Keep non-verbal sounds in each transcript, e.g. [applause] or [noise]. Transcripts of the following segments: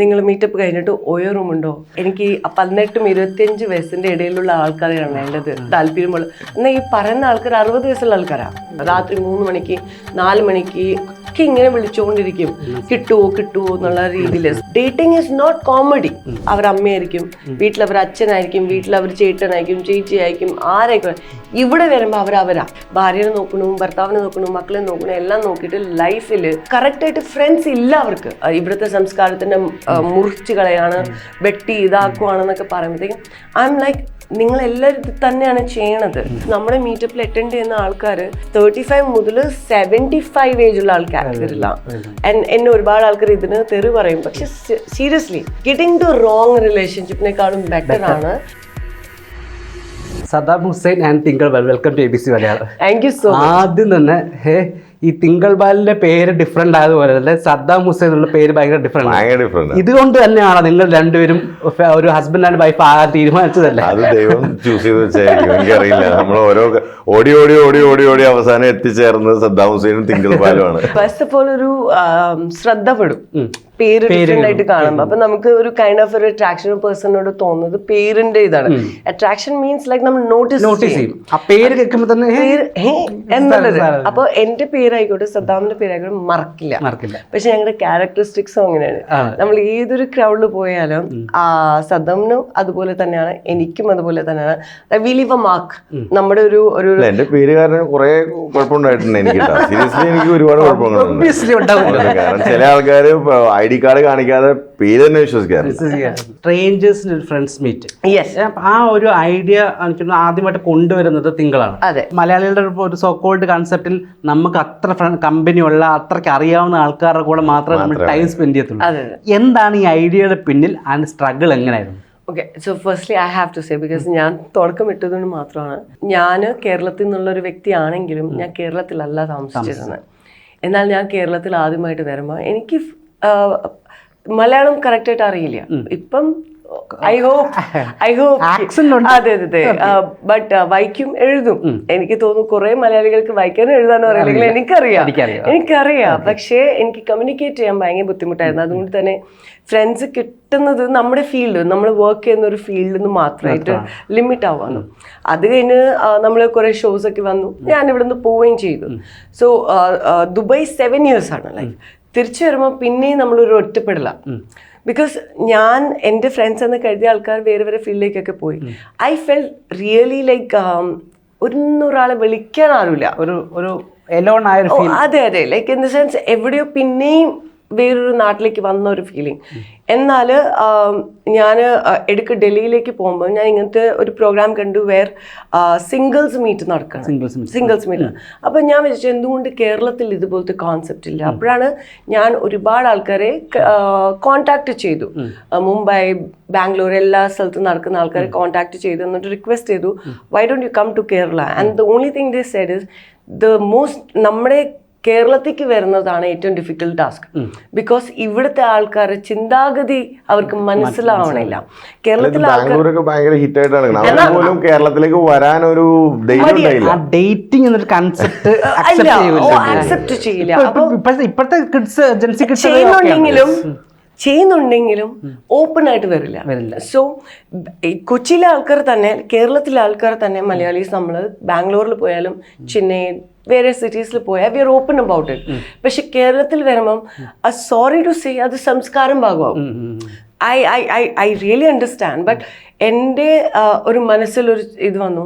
നിങ്ങൾ മീറ്റപ്പ് കഴിഞ്ഞിട്ട് ഓയോ ഉണ്ടോ? എനിക്ക് പതിനെട്ടും ഇരുപത്തിയഞ്ച് വയസ്സിന്റെ ഇടയിലുള്ള ആൾക്കാരെയാണ് വേണ്ടത്. താല്പര്യമുള്ള എന്നാൽ ഈ പറയുന്ന ആൾക്കാർ അറുപത് വയസ്സുള്ള ആൾക്കാരാണ് രാത്രി മൂന്ന് മണിക്ക് നാല് മണിക്ക് ഒക്കെ ഇങ്ങനെ വിളിച്ചുകൊണ്ടിരിക്കും. കിട്ടുവോ കിട്ടുവോ എന്നുള്ള രീതിയിൽ ഡേറ്റിംഗ് ഇസ് നോട്ട് കോമഡി അവർ അമ്മയായിരിക്കും വീട്ടിൽ അവർ അച്ഛനായിരിക്കും വീട്ടിൽ അവർ ചേട്ടനായിരിക്കും ചേച്ചിയായിരിക്കും ആരായിരിക്കും. ഇവിടെ വരുമ്പോൾ അവർ അവരാ. ഭാര്യനെ നോക്കണു ഭർത്താവിനെ നോക്കണു മക്കളെ നോക്കണു എല്ലാം നോക്കിയിട്ട് ലൈഫിൽ കറക്റ്റായിട്ട് ഫ്രണ്ട്സ് ഇല്ല അവർക്ക്. ഇവിടുത്തെ സംസ്കാരത്തിന്റെ മുറിച്ചുകളെയാണ് മുറിച്ച് കളയാണ് വെട്ടി ഇതാക്കുവാണെന്നൊക്കെ പറയുമ്പോഴത്തേക്കും ഐ എം ലൈക്ക് നിങ്ങൾ എല്ലാവരും ഇത് തന്നെയാണ് ചെയ്യണത്. നമ്മുടെ മീറ്റപ്പിൽ അറ്റൻഡ് ചെയ്യുന്ന ആൾക്കാർ തേർട്ടി ഫൈവ് മുതൽ സെവന്റി ഫൈവ് ഏജുള്ള ആൾക്കാരില്ല എന്നെ ഒരുപാട് ആൾക്കാർ ഇതിന് തെറി പറയും. പക്ഷെ സീരിയസ്ലി ഗെറ്റിംഗ് ടു റോങ് റിലേഷൻഷിപ്പിനെക്കാളും ബെറ്റർ ആണ്. Sadab Hussain and Thinkal welcome to A B C Malayalam. Thank you so ആദ്യം തന്നെ ഹേ ഈ തിങ്കൾ ബാലിന്റെ പേര് ഡിഫറെന്റ് ആയതുപോലെ തന്നെ സദ്ദാം ഹുസൈൻ എന്നുള്ള പേര് ഭയങ്കര ഡിഫറെന്റ് ഭയങ്കര ഡിഫറെന്റ് ഇതുകൊണ്ട് തന്നെയാണ് നിങ്ങൾ രണ്ടുപേരും ഒരു ഹസ്ബൻഡ് ആൻഡ് വൈഫ് ആകാൻ തീരുമാനിച്ചതല്ലേ? അത് ദൈവം ചൂസ് ചെയ്ത് വെച്ചായിരിക്കും. എനിക്കറിയില്ല. നമ്മൾ ഓരോ ഓടി ഓടി ഓടി ഓടി ഓടി അവസാനം എത്തിച്ചേർന്നത് സദ്ദാം ഹുസൈനും തിങ്കൾ ബാലുമാണ്. ഫസ്റ്റ് ഓഫ് ഓൾ ഒരു ആം, ശ്രദ്ധ പെടും. പേര് ഡിഫറെന്റ് ആയിട്ട് കാണുമ്പോൾ അപ്പൊ നമുക്ക് ഒരു കൈൻഡ് ഓഫ് ഒരു അട്രാക്ഷൻ പേഴ്സണോട് തോന്നുന്നത് പേരിന്റെ ഇതാണ്. അട്രാക്ഷൻ മീൻസ് ലൈക്ക് നമ്മൾ നോട്ടീസ് നോട്ടീസ് ചെയ്യും. ആ പേര് കേൾക്കുമ്പോൾ തന്നെ എന്നുള്ളത്. അപ്പൊ എന്റെ പേരായിക്കോട്ടെ സദ്ദാമിന്റെ പേരായിക്കോട്ടെ മറക്കില്ല. മറക്കില്ല. പക്ഷെ ഞങ്ങളുടെ ക്യാരക്ടറിസ്റ്റിക്സും അങ്ങനെയാണ്. നമ്മൾ ഏതൊരു ക്രൗഡിൽ പോയാലും ആ സദ്ദാമിനും അതുപോലെ തന്നെയാണ് എനിക്കും അതുപോലെ തന്നെയാണ്. വി ലീവ് എ മാർക്ക് നമ്മുടെ ഒരു ഒരു എന്റെ പേര് കാരണം കുറെ കുഴപ്പമുണ്ടായിട്ടുണ്ട് എനിക്ക് സീരിയസ്ലി എനിക്ക് ഒരുപാട്. കാരണം ചില ആൾക്കാർ ഐ ഡി കാർഡ് കാണിക്കാതെ പേര് തന്നെ വിശ്വസിക്കാറില്ല. ഒരു ഫ്രണ്ട്സ് മീറ്റ് യെസ് ആ ഒരു ഐഡിയ എനിക്ക് ആദ്യമായിട്ട് കൊണ്ടുവരുന്നത് തിങ്കളാണ്. അതെ. മലയാളികളുടെ ഒരു- സോക്കോൾഡ് കൺസെപ്റ്റിൽ നമുക്ക് അത്ര കമ്പനി ഉള്ള അത്രയ്ക്ക് അറിയാവുന്ന ആൾക്കാരുടെ കൂടെ മാത്രമേ നമ്മൾ ടൈം സ്പെൻഡ് ചെയ്യത്തുള്ളൂ. അതെ എന്താണ് ഈ ഐഡിയയുടെ പിന്നിൽ ആൻഡ് സ്ട്രഗിൾ എങ്ങനെയായിരുന്നു? Okay so firstly I have to say because ഞാൻ തുടക്കം ഇട്ടതുകൊണ്ട് മാത്രമാണ് ഞാൻ കേരളത്തിൽ നിന്നുള്ള ഒരു വ്യക്തിയാണെങ്കിലും ഞാൻ കേരളത്തിലല്ല താമസിച്ചിരുന്നത്. എന്നാൽ ഞാൻ കേരളത്തിൽ ആദ്യമായിട്ട് വരുമ്പോൾ എനിക്ക് ഫ്- കറക്റ്റ് ആയിട്ട് കറക്റ്റായിട്ട് അറിയില്ല. ഇപ്പം ഐ ഹോപ്പ് ഐ ഹോപ്പ്. അതെ അതെ ബട്ട് വായിക്കും എഴുതും. എനിക്ക് തോന്നുന്നു കുറെ മലയാളികൾക്ക് വായിക്കാനും എഴുതാനും അറിയില്ലെങ്കിൽ എനിക്കറിയാം. എനിക്കറിയാം. എനിക്കറിയാം. പക്ഷേ എനിക്ക് കമ്മ്യൂണിക്കേറ്റ് ചെയ്യാൻ ഭയങ്കര ബുദ്ധിമുട്ടായിരുന്നു. അതുകൊണ്ട് തന്നെ ഫ്രണ്ട്സ് കിട്ടുന്നത് നമ്മുടെ ഫീൽഡ് നമ്മൾ വർക്ക് ചെയ്യുന്ന ഒരു ഫീൽഡിൽ നിന്ന് മാത്രമായിട്ട് ലിമിറ്റ് ആവാണ് അത് കഴിഞ്ഞ് നമ്മൾ കുറേ ഷോസ് ഒക്കെ വന്നു. ഞാൻ ഇവിടെ നിന്ന് പോവുകയും ചെയ്തു. സോ ദുബായ് സെവൻ ഇയേഴ്സ് ആണ് ലൈഫ് തിരിച്ചു വരുമ്പോൾ പിന്നെയും നമ്മളൊരു ഒറ്റപ്പെടില്ല ബിക്കോസ് ഞാൻ എന്റെ ഫ്രണ്ട്സ് എന്ന് കരുതിയ ആൾക്കാർ വേറെ വേറെ ഫീൽഡിലേക്കൊക്കെ പോയി. ഐ ഫെൽ റിയലി ലൈക്ക് ഒന്നൊരാളെ വിളിക്കാൻ ആരുമില്ല. ഒരു ഒരു അതെ അതെ. ലൈക്ക് ഇൻ ദ സെൻസ് എവിടെയോ പിന്നെയും വേറൊരു നാട്ടിലേക്ക് വന്ന ഒരു ഫീലിംഗ് എന്നാൽ ഞാൻ എടുക്ക് ഡൽഹിയിലേക്ക് പോകുമ്പോൾ ഞാൻ ഇങ്ങനത്തെ ഒരു പ്രോഗ്രാം കണ്ടു വേർ സിംഗിൾസ് മീറ്റ് നടക്കണം. സിംഗിൾസ് മീറ്റ് അപ്പം ഞാൻ വിചാരിച്ചു എന്തുകൊണ്ട് കേരളത്തിൽ ഇതുപോലത്തെ കോൺസെപ്റ്റ് ഇല്ല? അപ്പോഴാണ് ഞാൻ ഒരുപാട് ആൾക്കാരെ കോൺടാക്ട് ചെയ്തു. മുംബൈ ബാംഗ്ലൂർ എല്ലാ സ്ഥലത്തും നടക്കുന്ന ആൾക്കാരെ കോൺടാക്ട് ചെയ്തു എന്നിട്ട് റിക്വസ്റ്റ് ചെയ്തു why don't you come to Kerala and the only thing they said is the most നമ്മുടെ കേരളത്തിലേക്ക് വരുന്നതാണ് ഏറ്റവും ഡിഫിക്കൽട്ട് ടാസ്ക് ബിക്കോസ് ഇവിടുത്തെ ആൾക്കാരുടെ ചിന്താഗതി അവർക്ക് മനസ്സിലാവണില്ല. കേരളത്തിൽ ആൾക്കാർ ബാംഗ്ലൂരൊക്കെ ഭയങ്കര ഹിറ്റ് ആയിട്ടാണ് നടക്കുന്നത്. അവർ പോലും കേരളത്തിലേക്ക് വരാൻ ഒരു ഡേറ്റിംഗ് എന്നൊരു കൺസെപ്റ്റ് [laughs] അല്ല ആക്സെപ്റ്റ് ചെയ്യില്ല ഇപ്പോഴത്തെ കിഡ്സ് ജെൻസി കിഡ്സ് ചെയ്യുന്നുണ്ടെങ്കിലും ചെയ്യുന്നുണ്ടെങ്കിലും ഓപ്പൺ ആയിട്ട് വരില്ല. വരില്ല. സോ കൊച്ചിയിലെ ആൾക്കാർ തന്നെ കേരളത്തിലെ ആൾക്കാർ തന്നെ മലയാളീസ് നമ്മൾ ബാംഗ്ലൂരിൽ പോയാലും ചെന്നൈ വേറെ സിറ്റീസിൽ പോയാൽ we are open about it പക്ഷെ കേരളത്തിൽ വരുമ്പം സോറി ടു സേ അത് സംസ്കാരം ഭാഗമാവും. I I I I really understand but എന്റെ ഒരു മനസ്സിലൊരു ഇത് വന്നു.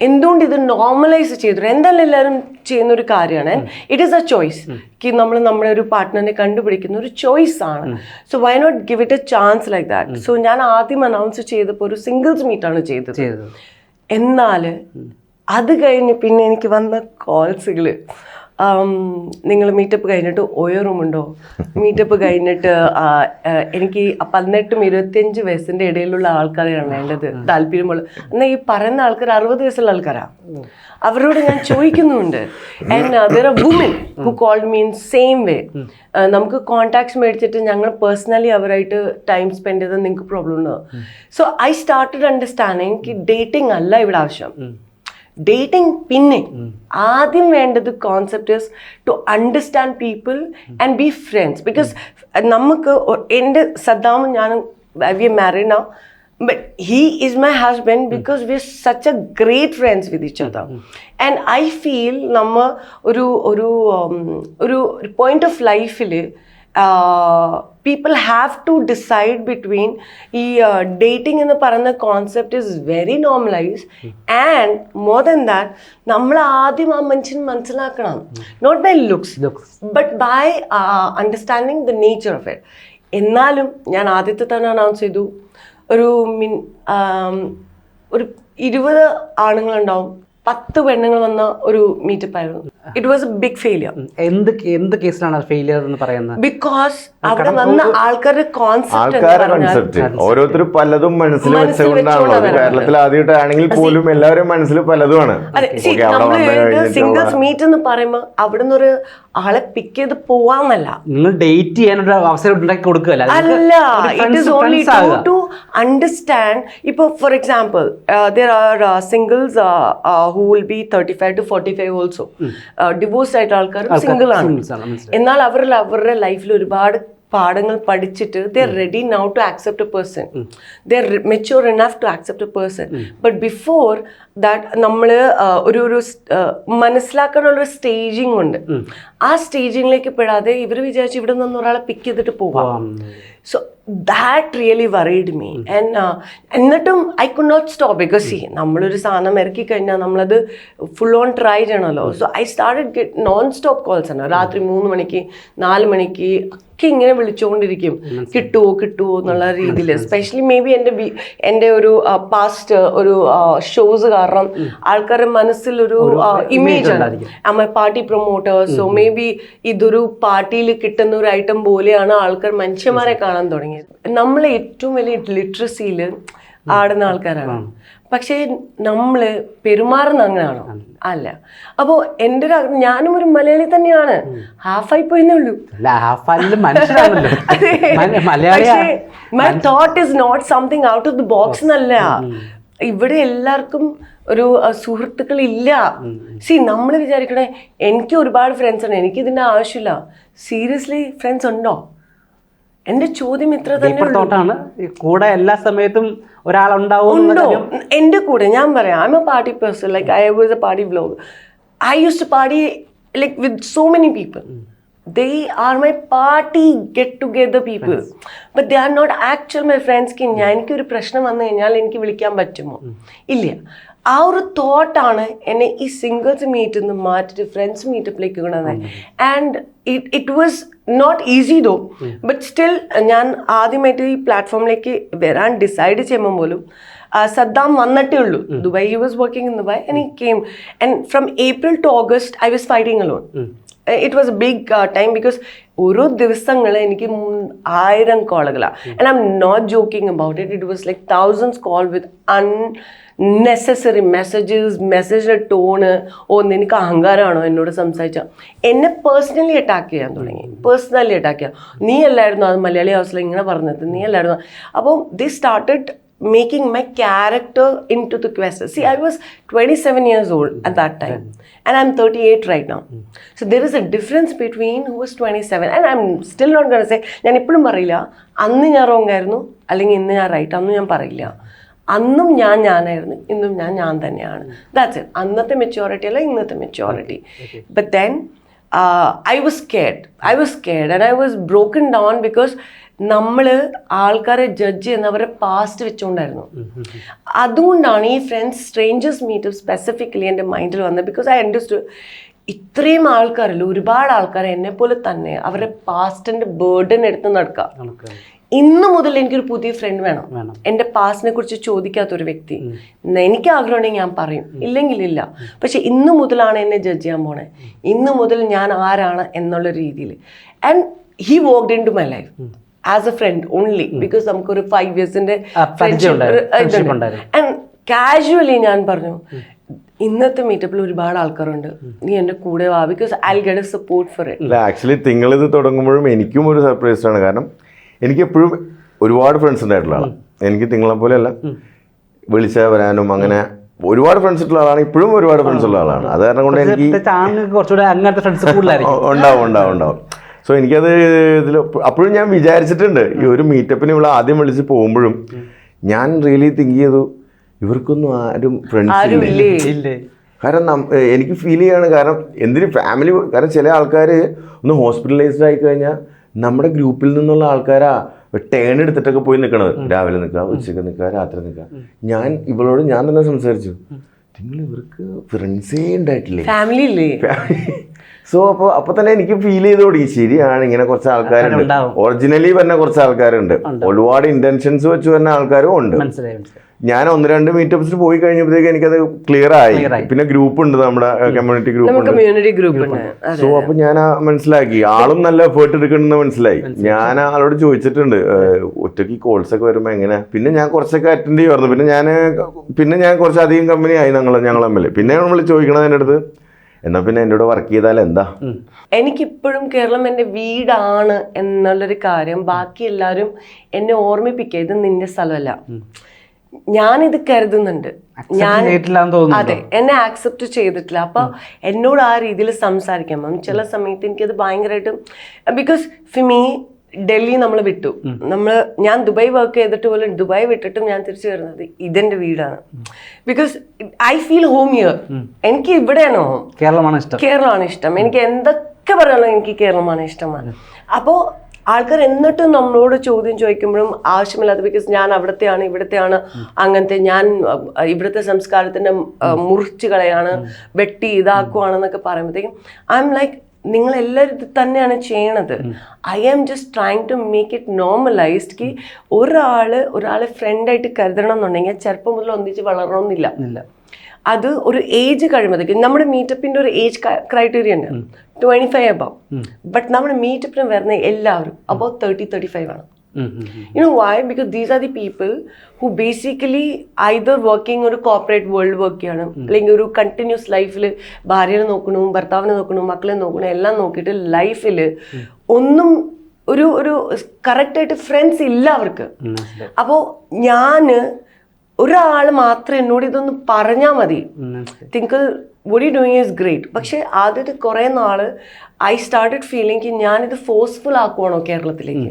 എന്തുകൊണ്ട് ഇത് നോർമലൈസ് ചെയ്തു? എന്തായാലും എല്ലാവരും ചെയ്യുന്ന ഒരു കാര്യമാണ്. ഇറ്റ് ഈസ് എ ചോയ്സ് കി നമ്മൾ നമ്മുടെ ഒരു പാർട്ട്ണറിനെ കണ്ടുപിടിക്കുന്ന ഒരു ചോയ്സ് ആണ്. So why not give it a chance like that so ഞാൻ ആദ്യം അനൗൺസ് ചെയ്തപ്പോൾ ഒരു സിംഗിൾസ് മീറ്റാണ് ചെയ്തത്. എന്നാൽ അത് കഴിഞ്ഞ് പിന്നെ എനിക്ക് വന്ന കോൾസുകൾ നിങ്ങൾ മീറ്റപ്പ് കഴിഞ്ഞിട്ട് ഓയോ റൂമുണ്ടോ മീറ്റപ്പ് കഴിഞ്ഞിട്ട് എനിക്ക് പതിനെട്ടും ഇരുപത്തിയഞ്ച് വയസ്സിന്റെ ഇടയിലുള്ള ആൾക്കാരെയാണ് വേണ്ടത്. താല്പര്യമുള്ള എന്നാൽ ഈ പറയുന്ന ആൾക്കാർ അറുപത് വയസ്സുള്ള ആൾക്കാരാ. അവരോട് ഞാൻ ചോദിക്കുന്നുണ്ട്. And are women who called mean same way നമുക്ക് കോൺടാക്ട്സ് മേടിച്ചിട്ട് ഞങ്ങൾ പേഴ്സണലി അവരായിട്ട് ടൈം സ്പെൻഡ് ചെയ്താൽ നിങ്ങൾക്ക് പ്രോബ്ലം ഉണ്ടോ? So I started understanding dating അല്ല ഇവിടെ ആവശ്യം. ഡേറ്റിംഗ് പിന്നെ ആദ്യം വേണ്ടത് concept is to understand people and be friends because നമുക്ക് എന്റെ സദ്ദാമും ഞാനും we married now but he is my husband because we such a great friends with each other. and i feel നമ്മൾ ഒരു ഒരു ഒരു പോയിന്റ് ഓഫ് ലൈഫിൽ people have to decide between ഈ ഡേറ്റിംഗ് എന്ന് പറയുന്ന concept is very normalise and more than that നമ്മൾ ആദ്യം ആ മനുഷ്യൻ മനസ്സിലാക്കണം. Not by looks Looks. But by understanding the nature of it എന്നാലും ഞാൻ ആദ്യത്തെ തന്നെ അനൗൺസ് ചെയ്തു. ഒരു മിൻ ആം, ഒരു ഇരുപത് ആണുങ്ങളുണ്ടാവും. പത്ത് പെണ്ണുങ്ങൾ വന്ന ഒരു മീറ്റപ്പ് ആയിരുന്നു. It was a big failure എന്ത് എന്ത് കേസിലാണ് ഫെയിലിയർ എന്ന് പറയുന്നത്? ബിക്കോസ് അവിടെ വന്ന ആൾക്കാരുടെ കോൺസെപ്റ്റ് ഓരോരുത്തർ പലതും മനസ്സിൽ വെച്ചുകൊണ്ടാണല്ലോ. വെച്ചുകൊണ്ടാണ്. കേരളത്തിൽ ആദ്യമായിട്ടാണെങ്കിൽ പോലും എല്ലാവരും മനസ്സിൽ പലതുമാണ്. സിംഗിൾസ് മീറ്റ് എന്ന് പറയുമ്പോൾ അവിടെ നിന്നൊരു ഒരു ആളെ പിക്ക് ചെയ്ത് പോവാന്നല്ല. നിങ്ങൾ ഡേറ്റ് ചെയ്യാനൊരു അവസരം ഉണ്ടാക്കി കൊടുക്കുകയല്ല. അല്ല it is only to understand ഇപ്പോൾ for example they're are singles who will be thirty five to forty five also divorce ആയിട്ട് ആൾക്കാർ സിംഗിൾ ആണ്. എന്നാൽ അവർ അവരുടെ ലൈഫിൽ ഒരുപാട് പാഠങ്ങൾ പഠിച്ചിട്ട് they're ready now to accept a person they're mature enough to accept a person but before that നമ്മൾ ഒരു ഒരു മനസ്സിലാക്കാനുള്ളൊരു സ്റ്റേജിങ് ഉണ്ട്. ആ സ്റ്റേജിങ്ങിലേക്ക് പെടാതെ ഇവർ വിചാരിച്ചു ഇവിടെ നിന്ന് ഒരാളെ പിക്ക് ചെയ്തിട്ട് പോവാം. So that really worried me and എന്നിട്ടും I could not stop because see നമ്മളൊരു സാധനം ഇറക്കി കഴിഞ്ഞാൽ നമ്മളത് ഫുൾ ഓൺ ട്രൈ ചെയ്യണമല്ലോ so I start get non stop calls ആണ്. രാത്രി മൂന്ന് മണിക്ക് നാല് മണിക്ക് ഒക്കെ ഇങ്ങനെ വിളിച്ചുകൊണ്ടിരിക്കും കിട്ടുമോ കിട്ടുമോ എന്നുള്ള രീതിയിൽ. എസ്പെഷ്യലി മേ ബി എന്റെ എന്റെ ഒരു പാസ്റ്റ് ഒരു ഷോസ് കാരണം ആൾക്കാരുടെ മനസ്സിലൊരു ഇമേജ് ആണ്. അമ്മ party promoter so may be ഇതൊരു പാർട്ടിയിൽ കിട്ടുന്ന ഒരു ഐറ്റം പോലെയാണ് ആൾക്കാർ മനുഷ്യന്മാരെ കാണാൻ തുടങ്ങിയത് നമ്മൾ ഏറ്റവും വലിയ ലിറ്ററസിയിൽ ആടുന്ന ആൾക്കാരാണ്. പക്ഷേ നമ്മൾ പെരുമാറുന്ന അങ്ങനെയാണോ അല്ല. അപ്പോൾ എന്റെ ഒരു ഞാനും ഒരു മലയാളി തന്നെയാണ്. ഹാഫായി പോയെന്നേ ഉള്ളൂ. My thought is not something out of the box എന്നല്ല. ഇവിടെ എല്ലാവർക്കും ഒരു സുഹൃത്തുക്കൾ ഇല്ല സി നമ്മൾ വിചാരിക്കണേ എനിക്ക് ഒരുപാട് ഫ്രണ്ട്സ് ഉണ്ട്. എനിക്ക് ഇതിന്റെ ആവശ്യമില്ല. സീരിയസ്ലി ഫ്രണ്ട്സ് ഉണ്ടോ? എന്റെ ചോദ്യം ഇത്ര തന്നെ കൂടെ എല്ലാ സമയത്തും ഒരാളുണ്ടാവും ഉണ്ടോ? എന്റെ കൂടെ ഞാൻ പറയാം. I'm a party person like I was a party vlog I use to party like with so many people they are my party get together people but they are not actual my friends ഞാൻ എനിക്കൊരു പ്രശ്നം വന്നു കഴിഞ്ഞാൽ എനിക്ക് വിളിക്കാൻ പറ്റുമോ? ഇല്ല. ആ ഒരു തോട്ടാണ് എന്നെ ഈ സിംഗിൾസ് മീറ്റിൽ നിന്ന് മാറ്റിട്ട് ഫ്രണ്ട്സ് മീറ്റപ്പിലേക്ക് കൊണ്ടുവന്നത് and it it was not easy though but still ഞാൻ ആദ്യമായിട്ട് ഈ പ്ലാറ്റ്ഫോമിലേക്ക് വരാൻ ഡിസൈഡ് ചെയ്യുമ്പോൾ പോലും സദ്ദാം വന്നിട്ടേ ഉള്ളൂ. Dubai you was working in Dubai and he came and from April to August I was fighting alone it was a big time because ഓരോ ദിവസങ്ങൾ എനിക്ക് ആയിരം കോളുകളാണ് and I'm not joking about it it was like thousands call with unnecessary messages മെസ്സേജിന്റെ tone ഓ നിനക്ക് അഹങ്കാരമാണോ എന്നോട് സംസാരിച്ച. എന്നെ പേഴ്സണലി അറ്റാക്ക് ചെയ്യാൻ തുടങ്ങി. പേഴ്സണലി അറ്റാക്ക് ചെയ്യാം നീ അല്ലായിരുന്നു അത് മലയാളി ഹൗസിൽ ഇങ്ങനെ പറഞ്ഞത്? നീ അല്ലായിരുന്നു? അപ്പോൾ they started making my character into the question. See, I was 27 years old at that time, and I'm 38 right now. So there is a difference between who was 27, and I'm still not going to say, ഞാൻ ഇപ്പോഴും പറയില്ല. അന്ന് ഞാൻ wrong ആയിരുന്നു. അല്ലെങ്കിൽ ഇന്ന് ഞാൻ right അന്ന് ഞാൻ പറയില്ല. അന്നും ഞാൻ ഞാനായിരുന്നു. ഇന്നും ഞാൻ ഞാൻ തന്നെയാണ്. ദാറ്റ്സ് ഇറ്റ് അന്നത്തെ മെച്യോറിറ്റി അല്ല ഇന്നത്തെ maturity but then I was scared I was scared and I was broken down because നമ്മൾ ആൾക്കാരെ ജഡ്ജ് ചെയ്യുന്ന അവരുടെ പാസ്റ്റ് വെച്ചുകൊണ്ടായിരുന്നു അതുകൊണ്ടാണ് ഈ ഫ്രണ്ട്സ് സ്ട്രേഞ്ചേഴ്സ് മീറ്റ് സ്പെസിഫിക്കലി എന്റെ മൈൻഡിൽ വന്നത് ബിക്കോസ് ഐ അണ്ടർസ്റ്റു ഇത്രയും ആൾക്കാരല്ല ഒരുപാട് ആൾക്കാർ എന്നെ പോലെ തന്നെ അവരുടെ പാസ്റ്റിന്റെ ബേർഡൻ എടുത്ത് നടക്കുക. ഇന്ന് മുതൽ എനിക്കൊരു പുതിയ ഫ്രണ്ട് വേണം. വേണം. എന്റെ പാസ്റ്റിനെ കുറിച്ച് ചോദിക്കാത്ത ഒരു വ്യക്തി എനിക്ക് ആഗ്രഹം ഉണ്ടെങ്കിൽ ഞാൻ പറയും. ഇല്ലെങ്കിൽ ഇല്ല. പക്ഷെ ഇന്ന് മുതലാണ് എന്നെ ജഡ്ജ് ചെയ്യാൻ പോണേ. ഇന്ന് മുതൽ ഞാൻ ആരാണ് എന്നുള്ള രീതിയിൽ. And he walked in to my life as a friend only because നമുക്കൊരു ഫൈവ് ഇയേഴ്സിന്റെ. ആൻഡ് കാഷ്വലി ഞാൻ പറഞ്ഞു ഇന്നത്തെ മീറ്റപ്പിൽ ഒരുപാട് ആൾക്കാരുണ്ട്. നീ എന്റെ കൂടെ വാ because I get a support for it actually ഇത് തുടങ്ങുമ്പോഴും എനിക്കും ഒരു സർപ്രൈസ് ആണ്. കാരണം എനിക്ക് എപ്പോഴും ഒരുപാട് ഫ്രണ്ട്സ് ഉണ്ടായിട്ടുള്ള ആളാണ് എനിക്ക് തിങ്ങളെ പോലെയല്ല. വിളിച്ചാൽ വരാനും അങ്ങനെ ഒരുപാട് ഫ്രണ്ട്സ് ഉള്ള ആളാണ്. ഇപ്പോഴും ഒരുപാട് ഫ്രണ്ട്സ് ഉള്ള ആളാണ്. അത് കാരണം കൊണ്ട് എനിക്ക് അങ്ങനത്തെ ഫ്രണ്ട്സ് ഉണ്ടാവും ഉണ്ടാവും ഉണ്ടാവും. സോ എനിക്കത് ഇതിൽ അപ്പോഴും ഞാൻ വിചാരിച്ചിട്ടുണ്ട്. ഈ ഒരു മീറ്റപ്പിന് ഇവിടെ ആദ്യം വിളിച്ച് പോകുമ്പോഴും ഞാൻ റിയലി തിങ്ക് ചെയ്തു ഇവർക്കൊന്നും ആരും ഫ്രണ്ട്സ് ഇല്ലേ? കാരണം എനിക്ക് ഫീൽ ചെയ്യാണ്. കാരണം എന്തിനും ഫാമിലി കാരണം ചില ആൾക്കാർ ഒന്ന് ഹോസ്പിറ്റലൈസ്ഡ് ആയി കഴിഞ്ഞാൽ നമ്മുടെ ഗ്രൂപ്പിൽ നിന്നുള്ള ആൾക്കാരാ ടേൺ എടുത്തിട്ടൊക്കെ പോയി നിൽക്കണത് രാവിലെ നിൽക്കുക ഉച്ചയ്ക്ക് നിൽക്കുക രാത്രി നിൽക്കുക ഞാൻ ഇവളോട് ഞാൻ തന്നെ സംസാരിച്ചു. നിങ്ങൾ ഇവർക്ക് ഫ്രണ്ട്സേ ഉണ്ടായിട്ടില്ലേ? ഫാമിലി ഇല്ലേ? [laughs] സോ അപ്പോൾ അപ്പോൾ തന്നെ എനിക്ക് ഫീൽ ചെയ്ത് തുടങ്ങി. ശരിയാണ് ഇങ്ങനെ കുറച്ച് ആൾക്കാരുണ്ട്. ഒറിജിനലി തന്നെ കുറച്ച് ആൾക്കാരുണ്ട്. ഒരുപാട് ഇന്റൻഷൻസ് വെച്ച് വരുന്ന ആൾക്കാരും ഉണ്ട്. ഞാൻ ഒന്ന് രണ്ട് മീറ്റപ്സിൽ പോയി കഴിഞ്ഞപ്പോഴത്തേക്ക് എനിക്കത് ക്ലിയർ ആയി. പിന്നെ ഗ്രൂപ്പ് ഉണ്ട് നമ്മുടെ community group community group so അപ്പൊ ഞാൻ ആ മനസ്സിലാക്കി. ആളും നല്ല എഫേർട്ട് എടുക്കണമെന്ന് മനസ്സിലായി. ഞാൻ ആളോട് ചോദിച്ചിട്ടുണ്ട് ഒറ്റയ്ക്ക് കോൾസ് ഒക്കെ വരുമ്പോ എങ്ങനെ? പിന്നെ ഞാൻ കുറച്ചൊക്കെ അറ്റൻഡ് ചെയ്യുമായിരുന്നു. പിന്നെ ഞാൻ പിന്നെ ഞാൻ കുറച്ച് അധികം കമ്പനി ആയി ഞങ്ങൾ ഞങ്ങൾ തമ്മിൽ പിന്നെ നമ്മൾ ചോദിക്കണത് എന്റെ അടുത്ത് എന്നാ പിന്നെ എന്റെ കൂടെ വർക്ക് ചെയ്താൽ എന്താ? എനിക്കിപ്പോഴും കേരളം എന്റെ വീടാണ് എന്നുള്ളൊരു കാര്യം ബാക്കി എല്ലാവരും എന്നെ ഓർമ്മിപ്പിക്കുക. ഇത് നിന്റെ സ്ഥലമല്ല. ഞാനിത് കരുതുന്നുണ്ട്. ഞാൻ അതെ എന്നെ ആക്സെപ്റ്റ് ചെയ്തിട്ടില്ല. അപ്പൊ എന്നോട് ആ രീതിയിൽ സംസാരിക്കാൻ ചില സമയത്ത് എനിക്കത് ഭയങ്കരമായിട്ടും ബിക്കോസ് ഫിമി ഡൽഹി നമ്മൾ വിട്ടു. നമ്മൾ ഞാൻ ദുബായ് വർക്ക് ചെയ്തിട്ട് പോലും ദുബായ് വിട്ടിട്ടും ഞാൻ തിരിച്ചു വരുന്നത് ഇതെന്റെ വീടാണ്. Because I feel home here എനിക്ക് ഇവിടെയാണ് ഹോം കേരളമാണ് ഇഷ്ടം. കേരളമാണ് ഇഷ്ടം. എനിക്ക് എന്തൊക്കെ പറയാനുള്ളത് എനിക്ക് കേരളമാണ് ഇഷ്ടമാണ്. അപ്പോൾ ആൾക്കാർ എന്നിട്ടും നമ്മളോട് ചോദ്യം ചോദിക്കുമ്പോഴും ആവശ്യമില്ലാത്ത ബിക്കോസ് ഞാൻ അവിടത്തെയാണ് ഇവിടത്തെയാണ്. അങ്ങനത്തെ ഞാൻ ഇവിടുത്തെ സംസ്കാരത്തിന്റെ അഹ്, മുറിച്ച് കളയാണ് വെട്ടി ഇതാക്കുവാണെന്നൊക്കെ പറയുമ്പോഴത്തേക്കും ഐ എം ലൈക്ക് നിങ്ങൾ എല്ലാവരും ഇത് തന്നെയാണ് ചെയ്യണത്. I am just trying to make it normalised കി ഒരാൾ ഒരാളെ ഫ്രണ്ടായിട്ട് കരുതണം എന്നുണ്ടെങ്കിൽ ചെറുപ്പം മുതൽ ഒന്നിച്ച് വളരണമെന്നില്ല. അത് ഒരു ഏജ് കഴിയുമ്പോഴത്തേക്കും നമ്മുടെ മീറ്റപ്പിന്റെ ഒരു ഏജ് ക്രൈറ്റീരിയ ഉണ്ട്. ട്വന്റി ഫൈവ് അബവ് ബട്ട് നമ്മുടെ മീറ്റപ്പിന് വരുന്ന എല്ലാവരും അബവ് തേർട്ടി തേർട്ടി ഫൈവ് ആണ്. You know why because these are the people who basically either working ഒരു കോർപ്പറേറ്റ് വേൾഡ് വർക്ക് ചെയ്യണം. അല്ലെങ്കിൽ ഒരു കണ്ടിന്യൂസ് ലൈഫിൽ ഭാര്യനെ നോക്കണു ഭർത്താവിനെ നോക്കണു മക്കളെ നോക്കണു എല്ലാം നോക്കിയിട്ട് ലൈഫിൽ ഒന്നും ഒരു ഒരു കറക്റ്റായിട്ട് ഫ്രണ്ട്സ് ഇല്ല അവർക്ക്. അപ്പോൾ ഞാൻ ഒരാൾ മാത്രം എന്നോട് ഇതൊന്ന് പറഞ്ഞാൽ മതി. ഉം, മനസ്സിലായി. Think what you doing is great പക്ഷെ ആദ്യത്തെ കുറേ നാൾ ഐ സ്റ്റാർട്ടഡ് ഫീലിംഗ് ഞാനിത് ഫോഴ്സ്ഫുൾ ആക്കുവാണോ കേരളത്തിലേക്ക്?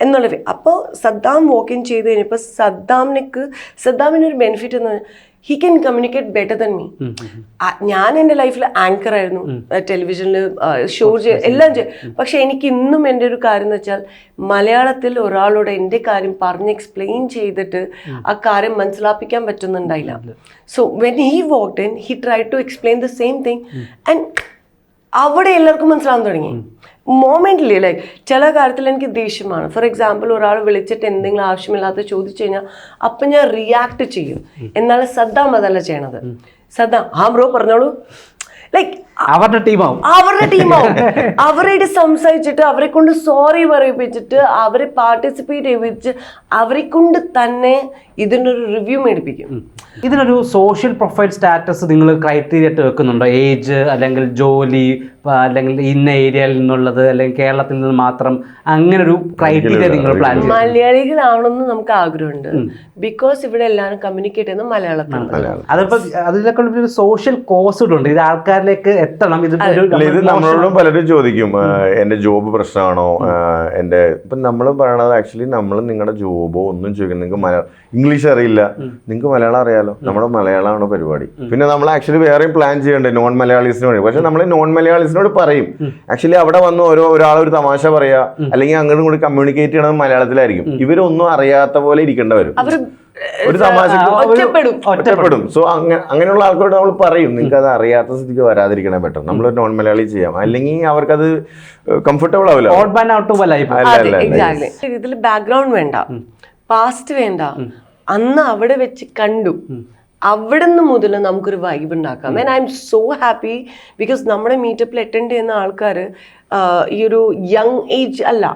എന്നുള്ളത്. അപ്പോൾ സദ്ദാം വോക്ക് ഇൻ ചെയ്ത് കഴിഞ്ഞപ്പോൾ സദ്ദാമിനക്ക് സദ്ദാമിനൊരു ബെനിഫിറ്റ് എന്ന് he can communicate better than me ഞാൻ എന്റെ ലൈഫിൽ ആങ്കർ ആയിരുന്നു. ടെലിവിഷനിൽ ഷോ എല്ലാം ചെയ്യും പക്ഷെ എനിക്ക് ഇന്നും എന്റെ ഒരു കാര്യം എന്ന് വെച്ചാൽ മലയാളത്തിൽ ഒരാളോട് എന്റെ കാര്യം പറഞ്ഞ് എക്സ്പ്ലെയിൻ ചെയ്തിട്ട് ആ കാര്യം മനസ്സിലാപ്പിക്കാൻ പറ്റുന്നുണ്ടായില്ല. So when he walked in he try to explain the same thing and അവിടെ എല്ലാവർക്കും മനസ്സിലാവാൻ തുടങ്ങി. മൊമെന്റിൽ ലൈക്ക് ചില കാര്യത്തിൽ എനിക്ക് ദേഷ്യമാണ്. ഫോർ എക്സാമ്പിൾ ഒരാൾ വിളിച്ചിട്ട് എന്തെങ്കിലും ആവശ്യമില്ലാത്ത ചോദിച്ചു കഴിഞ്ഞാൽ അപ്പം ഞാൻ റിയാക്ട് ചെയ്യും. എന്നാൽ സദ്ദാം അതല്ല ചെയ്യണത്. സദ്ദാം ആ ബ്രോ പറഞ്ഞോളൂ. ലൈക്ക് അവരുടെ ടീമാവും. അവരുടെ ടീമാവും. അവരായിട്ട് സംസാരിച്ചിട്ട് അവരെ കൊണ്ട് സോറി പറയിപ്പിച്ചിട്ട് അവരെ പാർട്ടിസിപ്പേറ്റ് ചെയ്യിപ്പിച്ച് അവരെ കൊണ്ട് തന്നെ ഇതിനൊരു റിവ്യൂ മേടിപ്പിക്കും. ഇതിനൊരു സോഷ്യൽ പ്രൊഫൈൽ സ്റ്റാറ്റസ് നിങ്ങൾ ക്രൈറ്റീരിയ ആയിട്ട് വെക്കുന്നുണ്ടോ? ഏജ് അല്ലെങ്കിൽ ജോലി അല്ലെങ്കിൽ ഇന്ന ഏരിയയിൽ നിന്നുള്ളത് അല്ലെങ്കിൽ കേരളത്തിൽ നിന്ന് മാത്രം അങ്ങനെ ഒരു ക്രൈറ്റീരിയ നിങ്ങൾ പ്ലാൻ ചെയ്യും മലയാളികളാണെന്ന് നമുക്ക് ആഗ്രഹമുണ്ട്. ബിക്കോസ് ഇവിടെ എല്ലാവരും കമ്മ്യൂണിക്കേറ്റ് ചെയ്യുന്നത് മലയാളത്തിലാണ്. അതിപ്പോ അതിലൊക്കെ സോഷ്യൽ കോസ് ഉണ്ട് ഇത് ആൾക്കാരിലേക്ക് എത്തണം. ഇത് നമ്മളോടും പലരും ചോദിക്കും എന്റെ ജോബ് പ്രശ്നമാണോ? എന്റെ ഇപ്പൊ നമ്മൾ പറയണത് ആക്ച്വലി നമ്മൾ നിങ്ങളുടെ ജോബോ ഒന്നും ചോദിക്കണം നിങ്ങൾക്ക് മലയാളം ഇംഗ്ലീഷ് അറിയില്ല. നിങ്ങൾക്ക് മലയാളം അറിയാലോ? നമ്മുടെ മലയാളമാണ് പരിപാടി. പിന്നെ നമ്മൾ ആക്ച്വലി വേറെയും പ്ലാൻ ചെയ്യണ്ടേ? നോൺ മലയാളീസിന് വേണ്ടി. പക്ഷെ നമ്മൾ നോൺ മലയാളീസിനോട് പറയും. ആക്ച്വലി അവിടെ വന്ന് ഓരോ ഒരാൾ ഒരു തമാശ പറയാ. അല്ലെങ്കിൽ അങ്ങോട്ടും കൂടി കമ്മ്യൂണിക്കേറ്റ് ചെയ്യണത് മലയാളത്തിലായിരിക്കും. ഇവരൊന്നും അറിയാത്ത പോലെ ഇരിക്കേണ്ട വരും. അവർ ഒരു ഒറ്റപ്പെടും ഒറ്റപ്പെടും. സോ അങ്ങനെ അങ്ങനെയുള്ള ആൾക്കാരോട് നമ്മൾ പറയും നിങ്ങൾക്ക് അത് അറിയാത്ത സ്ഥിതിക്ക് വരാതിരിക്കണേ ബെറ്റർ നമ്മൾ നോൺ മലയാളി ചെയ്യാം. അല്ലെങ്കിൽ അവർക്ക് അത് കംഫർട്ടബിൾ ആവില്ല ഇതിൽ ബാക്ക്ഗ്രൗണ്ട് വേണ്ട. പാസ്റ്റ് വേണ്ട. അന്ന് അവിടെ വെച്ച് കണ്ടു. അവിടുന്ന് മുതൽ നമുക്കൊരു വൈബ് ഉണ്ടാക്കാം. And I'm so happy because നമ്മുടെ മീറ്റപ്പിൽ അറ്റൻഡ് ചെയ്യുന്ന ആൾക്കാർ ഈ ഒരു യങ് ഏജ് അല്ല.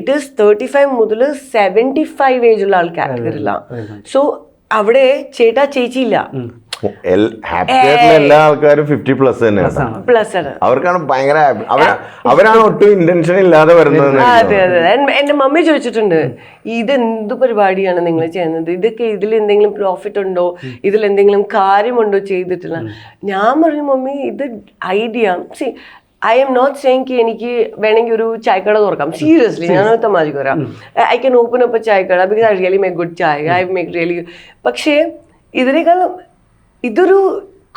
ഇറ്റ് ഈസ് തേർട്ടി ഫൈവ് മുതൽ സെവന്റി ഫൈവ് ഏജ് ഉള്ള ആൾ കാറ്റഗറിയിലാണ് സോ അവിടെ ചേട്ടാ ചേച്ചിയില്ല. എല്ലാ ആൾക്കാരും ഫിഫ്റ്റി പ്ലസ് തന്നെയാണ്. പ്ലസ് ആണ്. അവർക്കാണ് ഭയങ്കര. അവരാണ് ഒട്ടും ഇന്റൻഷൻ ഇല്ലാതെ വരുന്നത് അതെ അതെ. എന്റെ മമ്മി ചോദിച്ചിട്ടുണ്ട് ഇത് എന്ത് പരിപാടിയാണ് നിങ്ങൾ ചെയ്യുന്നത്? ഇതൊക്കെ ഇതിൽ എന്തെങ്കിലും പ്രോഫിറ്റ് ഉണ്ടോ? ഇതിൽ എന്തെങ്കിലും കാര്യമുണ്ടോ ചെയ്തിട്ടില്ല ഞാൻ പറഞ്ഞു മമ്മി ഇത് idea see I'm not saying കി എനിക്ക് വേണമെങ്കിൽ ഒരു ചായക്കട തുറക്കാം. സീരിയസ്ലി ഞാൻ തമാശക്ക് വരാം ഐ ക്യാൻ ഓപ്പൺ അപ്പ് ചായക്കട because I really make good chai I make really പക്ഷേ ഇതിനേക്കാൾ ഇതൊരു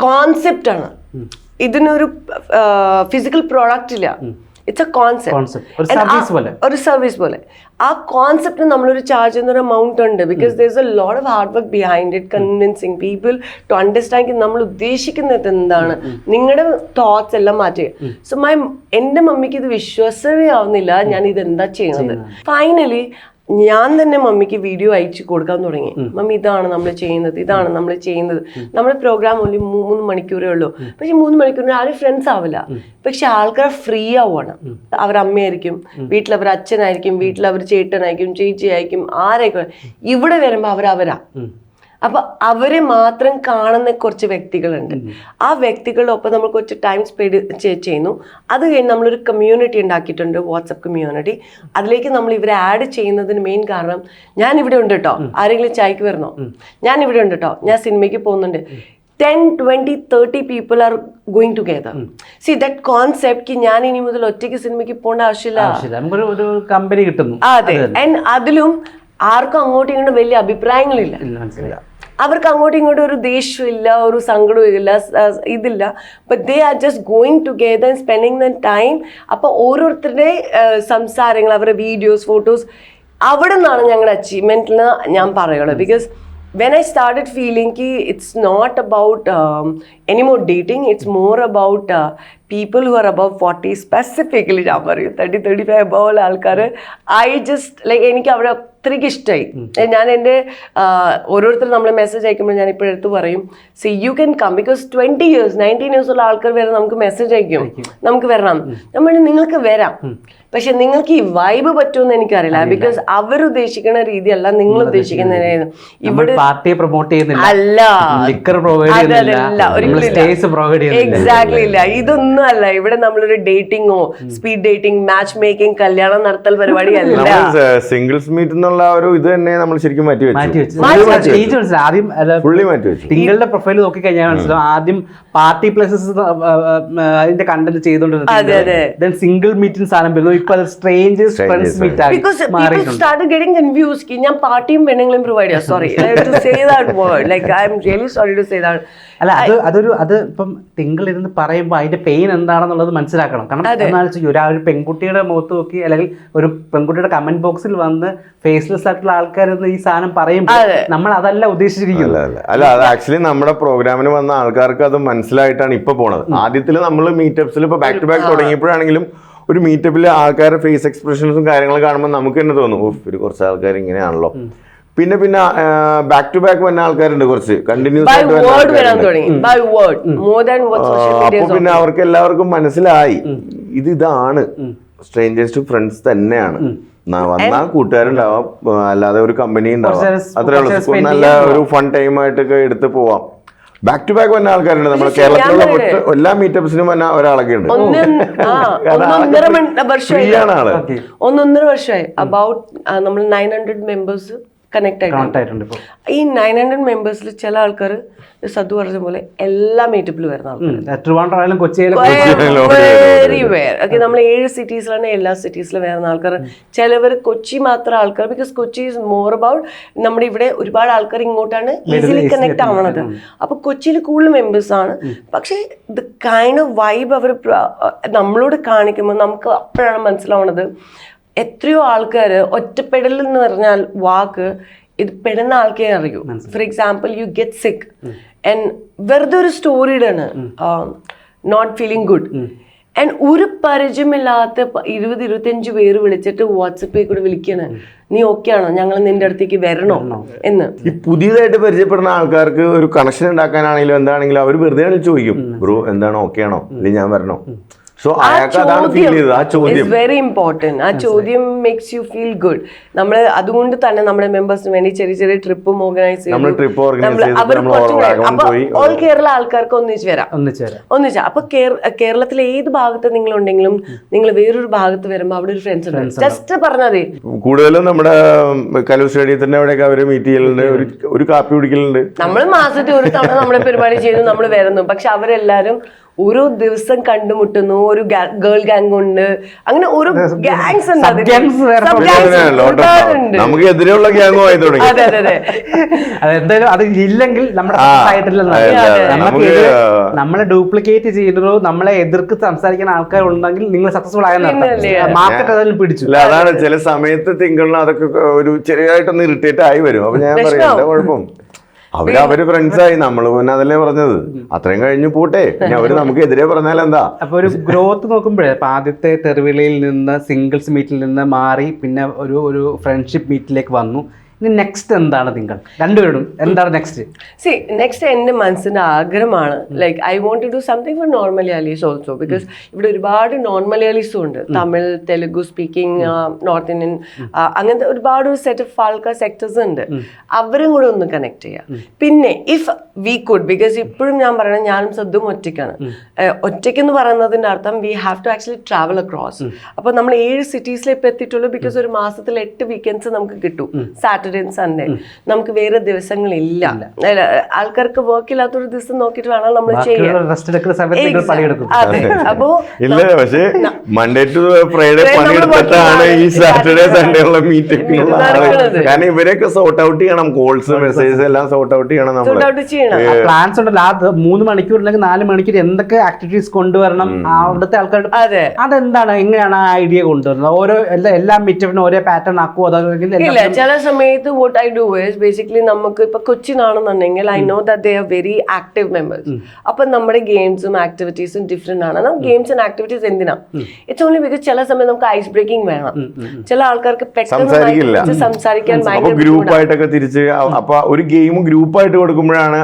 കോൺസെപ്റ്റാണ് ഇതിനൊരു ഫിസിക്കൽ പ്രോഡക്റ്റ് ഇല്ല. It's a. കോൺസെപ്റ്റ് ഒരു സർവീസ് പോലെ. ആ കോൺസെപ്റ്റ് നമ്മളൊരു ചാർജ് ചെയ്യുന്ന ഒരു എമൗണ്ട് ഉണ്ട് because there is a lot of hard work behind it convincing people to understand നമ്മൾ ഉദ്ദേശിക്കുന്നത് എന്താണ്. നിങ്ങളുടെ തോട്ട്സ് എല്ലാം മാറ്റുക സോ മൈ എന്റെ മമ്മിക്ക് ഇത് വിശ്വാസമേ ആവുന്നില്ല. ഞാൻ ഇത് എന്താ ചെയ്യുന്നത്. ഫൈനലി ഞാൻ തന്നെ മമ്മിക്ക് വീഡിയോ അയച്ചു കൊടുക്കാൻ തുടങ്ങി. മമ്മി ഇതാണ് നമ്മൾ ചെയ്യുന്നത് ഇതാണ് നമ്മൾ ചെയ്യുന്നത്. നമ്മുടെ പ്രോഗ്രാം ഓൺലി മൂന്ന് മണിക്കൂറേ ഉള്ളൂ. പക്ഷെ മൂന്ന് മണിക്കൂറിന് ആരും ഫ്രണ്ട്സ് ആവില്ല. പക്ഷെ ആൾക്കാർ ഫ്രീ ആവുകയാണ് അവർ അമ്മയായിരിക്കും വീട്ടിൽ അവർ അച്ഛനായിരിക്കും വീട്ടിൽ അവർ ചേട്ടനായിരിക്കും ചേച്ചിയായിരിക്കും ആരായിരിക്കും ഇവിടെ വരുമ്പോൾ അവർ അവരാ അപ്പൊ അവരെ മാത്രം കാണുന്ന കുറച്ച് വ്യക്തികളുണ്ട്. ആ വ്യക്തികളൊപ്പം നമ്മൾ കുറച്ച് ടൈം സ്പെൻഡ് ചെയ്യുന്നു. അത് കഴിഞ്ഞ് നമ്മളൊരു കമ്മ്യൂണിറ്റി ഉണ്ടാക്കിയിട്ടുണ്ട് വാട്സപ്പ് കമ്മ്യൂണിറ്റി അതിലേക്ക് നമ്മൾ ഇവരെ ആഡ് ചെയ്യുന്നതിന് മെയിൻ കാരണം ഞാൻ ഇവിടെ ഉണ്ട് കേട്ടോ ആരെങ്കിലും ചായക്ക് വരണോ ഞാൻ ഇവിടെ ഉണ്ട് കേട്ടോ ഞാൻ സിനിമയ്ക്ക് പോകുന്നുണ്ട്. Ten twenty thirty people are going together see that concept ഞാൻ ഇനി മുതൽ ഒറ്റയ്ക്ക് സിനിമയ്ക്ക് പോകേണ്ട ആവശ്യമില്ല. കമ്പനി കിട്ടുന്നു. അതെ. ആൻഡ് അതിലും ആർക്കും അങ്ങോട്ടും ഇങ്ങോട്ടും വലിയ അഭിപ്രായങ്ങളില്ല. അവർക്ക് അങ്ങോട്ടും ഇങ്ങോട്ടും ഒരു ദേഷ്യമില്ല ഒരു സങ്കടവും ഇല്ല ഇതില്ല. But they are just going together spending the time അപ്പോൾ ഓരോരുത്തരുടെ സംസാരങ്ങൾ അവരുടെ വീഡിയോസ് ഫോട്ടോസ് അവിടെ നിന്നാണ് ഞങ്ങളുടെ അച്ചീവ്മെന്റിൽ ഞാൻ പറയുള്ളത് because when I started feeling Ki it's not about any more dating it's more about people who are above forty specifically ഞാൻ പറയും. തേർട്ടി തേർട്ടി ഫൈവ് അബവ് ഉള്ള ആൾക്കാർ ഐ ജസ്റ്റ് ലൈക്ക് എനിക്ക് അവിടെ അത്രയ്ക്ക് ഇഷ്ടമായി ഞാൻ എന്റെ ഓരോരുത്തർ നമ്മളെ മെസ്സേജ് അയക്കുമ്പോൾ ഞാൻ ഇപ്പോൾ എടുത്ത് പറയും see you can come because twenty years nineteen years ഉള്ള ആൾക്കാർ വരെ നമുക്ക് മെസ്സേജ് അയക്കും. നമുക്ക് വരണം. നമ്മൾ നിങ്ങൾക്ക് വരാം. പക്ഷെ നിങ്ങൾക്ക് ഈ വൈബ് പറ്റുമെന്ന് എനിക്കറിയില്ല. ബിക്കോസ് അവർ ഉദ്ദേശിക്കുന്ന രീതിയല്ല നിങ്ങൾ ഉദ്ദേശിക്കുന്ന ഇവിടെ പാർട്ടിയെ പ്രൊമോട്ട് ചെയ്യുന്നില്ല. അല്ല. അതല്ല, നമ്മൾ ഒരിക്കലും ഇല്ല. എക്സാക്ട്ലി ഇതൊന്നും അല്ല. ഇവിടെ നമ്മളൊരു ഡേറ്റിംഗോ സ്പീഡ് ഡേറ്റിംഗ് മാച്ച് മേക്കിംഗ് കല്യാണം നടത്തൽ പരിപാടി അല്ല നമ്മൾ സിംഗിൾസ് മീറ്റ് എന്നുള്ള ഒരു ഇത് തന്നെ നമ്മൾ ശരിക്കും മാറ്റി മാറ്റി വെച്ചു. വെച്ചു. ആദ്യം അല്ല, മാറ്റി വെച്ചു. നിങ്ങളുടെ പ്രൊഫൈൽ നോക്കി കഴിഞ്ഞാൽ മനസ്സിലാവും. ആദ്യം പാർട്ടി പ്ലേസസ് അതിന്റെ കണ്ടന്റ് അതെ, അതെ. ചെയ്തോണ്ടിരുന്നത് സിംഗിൾ മീറ്റിംഗ് സാധനം വരുന്നു. ഇപ്പൊ അത് സ്ട്രേഞ്ചേഴ്സ് ഫ്രണ്ട്സ് മീറ്റ് ആയി ഞാൻ പാർട്ടിയും പെണ്ണുങ്ങളും പ്രൊവൈഡ് ചെയ്യാം. Sorry to say that word like I'm really sorry to say that അല്ല അത് അതൊരു അത് ഇപ്പം തിങ്കൾ ഇരുന്ന് പറയുമ്പോൾ അതിന്റെ പെയിൻ എന്താണെന്നുള്ളത് മനസ്സിലാക്കണം. കാരണം എന്നാൽ ഒരു ഒരു പെൺകുട്ടിയുടെ മുഖത്ത് നോക്കി അല്ലെങ്കിൽ ഒരു പെൺകുട്ടിയുടെ കമന്റ് ബോക്സിൽ വന്ന് ഫേസ്ലെസ് ആയിട്ടുള്ള ആൾക്കാർ ഈ സാധനം പറയുമ്പോൾ നമ്മൾ അതല്ല ഉദ്ദേശിച്ചിരിക്കുന്നത്. അല്ല അത് ആക്ച്വലി നമ്മുടെ പ്രോഗ്രാമിന് വന്ന ആൾക്കാർക്ക് അത് മനസ്സിലായിട്ടാണ് ഇപ്പൊ പോണത്. ആദ്യത്തിൽ നമ്മൾ മീറ്റപ്സിൽ ഇപ്പൊ ബാക്ക് ടു ബാക്ക് തുടങ്ങിയപ്പോഴാണെങ്കിലും ഒരു മീറ്റപ്പിൽ ആൾക്കാരുടെ ഫേസ് എക്സ്പ്രഷൻസും കാര്യങ്ങളും കാണുമ്പോൾ നമുക്ക് തന്നെ തോന്നും ഓഫ് ഒരു കുറച്ച് ആൾക്കാർ ഇങ്ങനെയാണല്ലോ. പിന്നെ പിന്നെ ബാക്ക് ടു ബാക്ക് വന്ന ആൾക്കാരുണ്ട് കുറച്ച്. കണ്ടിന്യൂസ് ആയിട്ട് പിന്നെ അവർക്ക് എല്ലാവർക്കും മനസ്സിലായി. ഇത് ഇതാണ്. സ്ട്രേഞ്ചേഴ്സ് ടു ഫ്രണ്ട്സ് തന്നെയാണ്. വന്നാ കൂട്ടുകാരുണ്ടാവാം. അല്ലാതെ ഒരു കമ്പനി ഉണ്ടാവാം. അത്രേ ഉള്ളൂ. നല്ല ഒരു ഫൺ ടൈം ആയിട്ടൊക്കെ എടുത്ത് പോവാം. ബാക്ക് ടു ബാക്ക് വന്ന ആൾക്കാരുണ്ട്. നമ്മുടെ കേരളത്തിലുള്ള. എല്ലാ മീറ്റപ്സിനും വന്ന ഒരാളൊക്കെ ഉണ്ട്. ഒന്നൊന്നര വർഷമായി. അബൌട്ട് നമ്മൾ നയൻ ഹൺഡ്രഡ് മെമ്പേഴ്സ് കണക്ട് ആയിട്ടുണ്ട്. ഈ നയൻ ഹൺഡ്രഡ് മെമ്പേഴ്സിൽ ചില ആൾക്കാർ സദ്ദു പറഞ്ഞ പോലെ എല്ലാ മീറ്റപ്പിലും വരുന്ന ആൾക്കാർ നമ്മൾ ഏഴ് സിറ്റീസിലാണ് എല്ലാ സിറ്റീസിലും വരുന്ന ആൾക്കാർ ചിലവർ കൊച്ചി മാത്രം ആൾക്കാർ because Kochi is more about നമ്മുടെ ഇവിടെ ഒരുപാട് ആൾക്കാർ ഇങ്ങോട്ടാണ് ഈസിലി കണക്ട് ആവണത്. അപ്പൊ കൊച്ചിയിൽ കൂടുതൽ മെമ്പേഴ്സ് ആണ്. പക്ഷേ ദ കൈൻഡ് ഓഫ് വൈബ് അവർ നമ്മളോട് കാണിക്കുമ്പോൾ നമുക്ക് അപ്പോഴാണ് മനസ്സിലാവണത്. എത്രയോ ആൾക്കാർ ഒറ്റപ്പെടൽ എന്ന് പറഞ്ഞാൽ വാക്ക് ഇത് പെടുന്ന ആൾക്കേ അറിയൂ. For example you get sick and വെറുതെ ഒരു സ്റ്റോറിയിടാണ് നോട്ട് ഫീലിംഗ് ഗുഡ് ആൻഡ് ഒരു പരിചയമില്ലാത്ത ഇരുപത് ഇരുപത്തിയഞ്ച് പേര് വിളിച്ചിട്ട് വാട്സപ്പിൽ കൂടെ വിളിക്കാണ്. നീ ഓക്കെ ആണോ? ഞങ്ങൾ നിന്റെ അടുത്തേക്ക് വരണോ? എന്ന്. ഈ പുതിയതായിട്ട് പരിചയപ്പെടുന്ന ആൾക്കാർക്ക് ഒരു കണക്ഷൻ ഉണ്ടാക്കാനാണെങ്കിലും എന്താണെങ്കിലും അവർ വെറുതെ ചോദിക്കും. ബ്രോ എന്താണ് ഓക്കെ ആണോ? അല്ലെങ്കിൽ ഞാൻ വരണോ? സോ അയാൾക്ക് അതാണ് ഫീൽ ചെയ്തത് ആ ചോദ്യം. വെരി ഇമ്പോർട്ടന്റ് ആ ചോദ്യം മേക്സ് യു ഫീൽ ഗുഡ് നമ്മൾ അതുകൊണ്ട് തന്നെ നമ്മുടെ മെമ്പേഴ്സിന് വേണ്ടി ചെറിയ ചെറിയ ട്രിപ്പും ഓർഗനൈസ് പോയി. ഓൾ കേരള ആൾക്കാർക്ക് ഒന്നിച്ച് വരാം. ഒന്നിച്ച് അപ്പൊ കേര- കേരളത്തിലെ ഏത് ഭാഗത്ത് നിങ്ങൾ ഉണ്ടെങ്കിലും നിങ്ങൾ വേറൊരു ഭാഗത്ത് വരുമ്പോൾ അവിടെ ഒരു ഫ്രണ്ട്സ് ഉണ്ട്. ജസ്റ്റ് പറഞ്ഞതേ. കൂടുതലും നമ്മുടെ കലൂർ സ്റ്റേഡിയത്തിന്റെ അവിടെയൊക്കെ അവർ മീറ്റ് ചെയ്യലുണ്ട്. ഒരു കാപ്പി കുടിക്കലുണ്ട്. നമ്മൾ മാസത്തിൽ ഒരു തവണ നമ്മുടെ പരിപാടി ചെയ്തു നമ്മൾ വരുന്നു. പക്ഷെ അവരെല്ലാരും ഓരോ ദിവസം കണ്ടുമുട്ടുന്നു ഒരു ഗേൾ ഗാങ് ഉണ്ട്. അങ്ങനെ ഓരോ ഗാങ്സ്. നമുക്ക് എതിരെയുള്ള ഗ്യാങ്ങോ ആയി തുടങ്ങി. അതെ അതെ അതെ. അതെന്തായാലും അത് ഇല്ലെങ്കിൽ നമ്മുടെ ഇത് നമ്മളെ ഡ്യൂപ്ലിക്കേറ്റ് ചെയ്യുന്നതോ നമ്മളെ എതിർക്ക് സംസാരിക്കുന്ന ആൾക്കാർ ഉണ്ടെങ്കിൽ നിങ്ങൾ സക്സസ്ഫുൾ പിന്നല്ലേ? ആയെന്ന് മാർക്കറ്റ് അതിൽ പിടിച്ചു. അതാണ് ചില സമയത്ത് തിങ്കളിന് അതൊക്കെ ഒരു ചെറിയതായിട്ടൊന്ന് ഇറിറ്റേറ്റ് ആയി വരും. അപ്പൊ ഞാൻ പറയാം കുഴപ്പം? അവർ അവർ ഫ്രണ്ട്സ് ആയി നമ്മൾ പിന്നെ അതല്ലേ പറഞ്ഞത്. അത്രയും കഴിഞ്ഞു പോട്ടെ. ഇനി അവർ നമുക്ക് എതിരെ പറഞ്ഞാൽ എന്താ? അപ്പൊ ഒരു ഗ്രോത്ത് നോക്കുമ്പോഴേ അപ്പൊ ആദ്യത്തെ തെരുവിളിയിൽ നിന്ന് സിംഗിൾസ് മീറ്റിൽ നിന്ന് മാറി പിന്നെ ഒരു ഒരു ഫ്രണ്ട്ഷിപ്പ് മീറ്റിലേക്ക് വന്നു. ഇനി നെക്സ്റ്റ് എന്താണ് നിങ്ങൾ? രണ്ടുപേരും എന്താണ് നെക്സ്റ്റ് സി നെക്സ്റ്റ് എന്റെ മനസ്സിന്റെ ആഗ്രഹമാണ്. Like I want to do something for non Malayalees also because ഇവിടെ ഒരുപാട് നോൺ മലയാളീസും ഉണ്ട് Tamil Telugu speaking north Indian അങ്ങനത്തെ ഒരുപാട് സെറ്റ് ഓഫ് ആൾക്കാർ സെക്ടേഴ്സ് ഉണ്ട്. അവരും കൂടെ ഒന്ന് കണക്ട് ചെയ്യാം. പിന്നെ ഇഫ് വി കുഡ് ബിക്കോസ് ഇപ്പോഴും ഞാൻ പറയണത് ഞാനും സദ്ദും ഒറ്റയ്ക്കാണ്. ഒറ്റയ്ക്ക് എന്ന് പറയുന്നതിന്റെ അർത്ഥം we have to actually travel across അപ്പോൾ നമ്മൾ ഏഴ് സിറ്റീസിൽ ഇപ്പോൾ എത്തിയിട്ടുള്ളൂ ബിക്കോസ് ഒരു മാസത്തിൽ എട്ട് വീക്കെൻഡ്സ് നമുക്ക് കിട്ടും. സാറ്റർഡേ സൺഡേ നമുക്ക് വേറെ ദിവസങ്ങളില്ല. ആൾക്കാർക്ക് വർക്ക് ഇല്ലാത്തൊരു ദിവസം നോക്കിയിട്ട് വേണം നമ്മൾ ചെയ്യാൻ. അതെ. അപ്പോ ഇല്ല പക്ഷേ മൺഡേ ടു ഫ്രൈഡേ പണിയെടുത്തിട്ടാണ് ഈ സാറ്റർഡേ സൺഡേ ഉള്ള മീറ്റിംഗ് കാരണം ഇവരെയൊക്കെ സോർട്ട് ഔട്ട് ചെയ്യണം. കോൾസ് മെസ്സേജസ് എല്ലാം സോർട്ട് ഔട്ട് ചെയ്യണം നമ്മൾ പ്ലാൻസ് ഉണ്ടല്ലോ. ആ മൂന്ന് മണിക്കൂർ അല്ലെങ്കിൽ നാല് മണിക്കൂർ എന്തൊക്കെ ആക്ടിവിറ്റീസ് കൊണ്ടുവരണം ആ അവിടുത്തെ ആൾക്കാരുടെ അതെന്താണ്? എങ്ങനെയാണ് ആ ഐഡിയ കൊണ്ടുവരുന്നത്? ഓരോ എല്ലാ എല്ലാ മീറ്റപ്പിനും ഒരേ പാറ്റേൺ ആക്കുമോ എല്ലാ- ചില സമയത്ത് what I do is basically നമുക്ക് ഇപ്പൊ കൊച്ചിനാണെന്നുണ്ടെങ്കിൽ I know that they are very active members അപ്പൊ നമ്മുടെ ഗെയിംസും ആക്ടിവിറ്റീസും ഡിഫറെന്റ് ആണ്. ഗെയിംസ് ആൻഡ് ആക്ടിവിറ്റീസ് എന്തിനാ? ഇറ്റ്സ് ഓൺലി ബിക്കോസ് ചില സമയത്ത് നമുക്ക് ഐസ് ബ്രേക്കിംഗ് വേണം. ചില ആൾക്കാർക്ക് പെട്ടെന്ന് സംസാരിക്കാൻ അപ്പൊ ഭയങ്കര ഗ്രൂപ്പ് ആയിട്ടൊക്കെ തിരിച്ച് അപ്പൊ ഒരു ഗെയിം ഗ്രൂപ്പ് ആയിട്ട് കൊടുക്കുമ്പോഴാണ്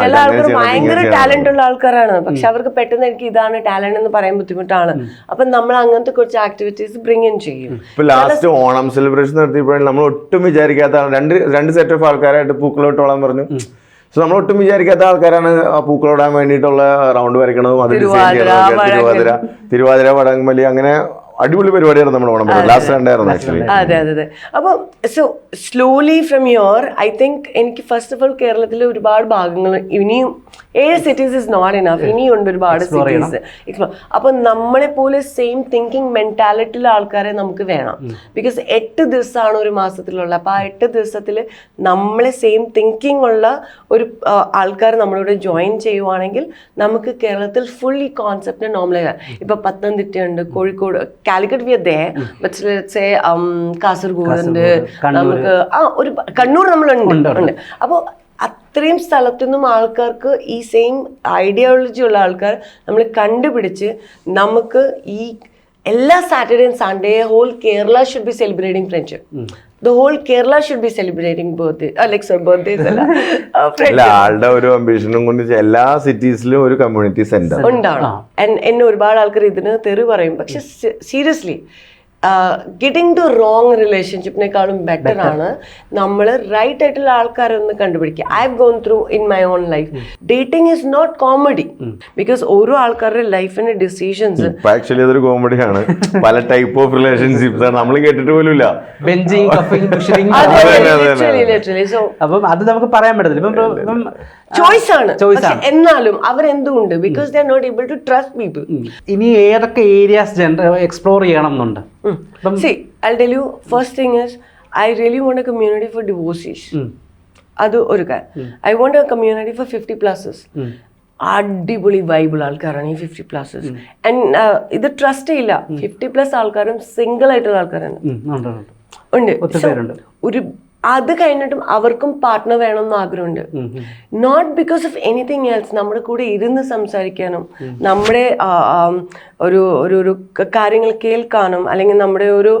ചില ആൾക്കാർ ഭയങ്കര. ടാലന്റ് ഉള്ള ആൾക്കാരാണ്. പക്ഷെ അവർക്ക് പെട്ടെന്ന് എനിക്ക് ഇതാണ് ടാലന്റ് എന്ന് പറയാൻ ബുദ്ധിമുട്ടാണ്. അപ്പൊ നമ്മൾ അങ്ങനത്തെ കുറച്ച് ആക്ടിവിറ്റീസ് ബ്രിങ് ഇൻ ചെയ്യും. ലാസ്റ്റ് ഓണം സെലിബ്രേഷൻ നടത്തിയപ്പോഴും നമ്മൾ ഒട്ടും വിചാരിക്കാത്ത രണ്ട് രണ്ട് സെറ്റ് ഓഫ് ആൾക്കാരായിട്ട് പൂക്കളോട്ടോളാൻ പറഞ്ഞു. സോ നമ്മൾ ഒട്ടും വിചാരിക്കാത്ത ആൾക്കാരാണ് ആ പൂക്കളോടാൻ വേണ്ടിയിട്ടുള്ള റൗണ്ട് വരയ്ക്കണതും അത് ഡിസൈൻ തിരുവാതിര, തിരുവാതിര തിരുവാതിര വടംവലി അങ്ങനെ അടിപൊളി പരിപാടിയായിരുന്നു നമ്മൾ ഓണം ലാസ്റ്റ് രണ്ടായിരുന്നു ആക്ച്വലി അതെ അതെ അതെ. അപ്പോൾ so slowly from your I think എനിക്ക് ഫസ്റ്റ് ഓഫ് ഓൾ കേരളത്തിലെ ഒരുപാട് ഭാഗങ്ങൾ ഇനിയും ഏഴ് സിറ്റീസ് ഇസ് നോട്ട് ഇനഫ് ഇനിയുണ്ട് ഒരുപാട് സിറ്റീസ് എക്സ്പ്ലോർ അപ്പോൾ നമ്മളെ പോലെ സെയിം തിങ്കിങ് മെന്റാലിറ്റിയിലെ ആൾക്കാരെ നമുക്ക് വേണം. ബിക്കോസ് എട്ട് ദിവസമാണ് ഒരു മാസത്തിലുള്ള അപ്പോൾ ആ എട്ട് ദിവസത്തിൽ നമ്മളെ സെയിം തിങ്കിങ് ഉള്ള ഒരു ആൾക്കാർ നമ്മളോട് ജോയിൻ ചെയ്യുവാണെങ്കിൽ നമുക്ക് കേരളത്തിൽ ഫുൾ ഈ കോൺസെപ്റ്റ് നോർമലൈസ് ഇപ്പോൾ പത്തനംതിട്ടയുണ്ട് Kozhikode Calicut we they but Kasaragod ഉണ്ട്. നമുക്ക് ആ ഒരു കണ്ണൂർ നമ്മളുണ്ട്. ഉണ്ട് അപ്പോൾ അത്രയും സ്ഥലത്തു നിന്നും ആൾക്കാർക്ക് ഈ സെയിം ഐഡിയോളജി ഉള്ള ആൾക്കാർ നമ്മൾ കണ്ടുപിടിച്ച് നമുക്ക് ഈ എല്ലാ സാറ്റർഡേയും Sunday whole Kerala should be celebrating friendship the whole Kerala should be celebrating birthday birthdays അല്ല ആളുടെ ഒരു അംബിഷനും കൊണ്ട് എല്ലാ സിറ്റീസിലും ഒരു കമ്മ്യൂണിറ്റി സെന്റർ ഉണ്ടാവണം. എന്നെ ഒരുപാട് ആൾക്കാർ ഇതിന് തെറി പറയും. പക്ഷെ സീരിയസ്ലി ഗെറ്റിംഗ് ടു റോങ് റിലേഷൻഷിപ്പിനേക്കാളും ബെറ്റർ ആണ് നമ്മൾ റൈറ്റ് ആയിട്ടുള്ള ആൾക്കാരെ ഒന്ന് കണ്ടുപിടിക്കുക. I have gone through in my own life dating is not comedy because ഓരോ ആൾക്കാരുടെ ലൈഫിന്റെ ഡിസിഷൻസ് ആക്ച്വലി അതൊരു കോമഡിയാണ് പല ടൈപ്പ് ഓഫ് റിലേഷൻഷിപ്സ് ആണ്. നമ്മൾ കേട്ടിട്ട് പോലും ഇല്ല ബെഞ്ചിങ് [laughs] അപ്പം അത് നമുക്ക് പറയാൻ പറ്റത്തില്ല. ഇപ്പം ചോയ്സ് ആണ്. പക്ഷെ എന്നാലും അവരെന്തുകൊണ്ട്? Because they are not able to trust people ഇനി ഏതൊക്കെ ഏരിയാസ് എക്സ്പ്ലോർ ചെയ്യണം എന്നുണ്ട് see I tell you first thing is, I really want a community for divorcees അത് ഒരു കാര്യം I want a community for fifty pluses അടിപൊളി വൈബിൾ ആൾക്കാരാണ് ഈ ഫിഫ്റ്റി പ്ലസസ് ആൻഡ് ഇത് ട്രസ്റ്റ് ചെയ്യില്ല ഫിഫ്റ്റി പ്ലസ് ആൾക്കാരും സിംഗിൾ ആയിട്ടുള്ള ആൾക്കാരാണ്. ഉണ്ട്. ഒരു അത് കഴിഞ്ഞിട്ടും അവർക്കും പാർട്ട്ണർ വേണമെന്ന് ആഗ്രഹമുണ്ട് not because of anything else നമ്മുടെ കൂടെ ഇരുന്ന് സംസാരിക്കാനും നമ്മുടെ ഒരു ഒരു ഒരു കാര്യങ്ങൾ കേൾക്കാനും അല്ലെങ്കിൽ നമ്മുടെ ഒരു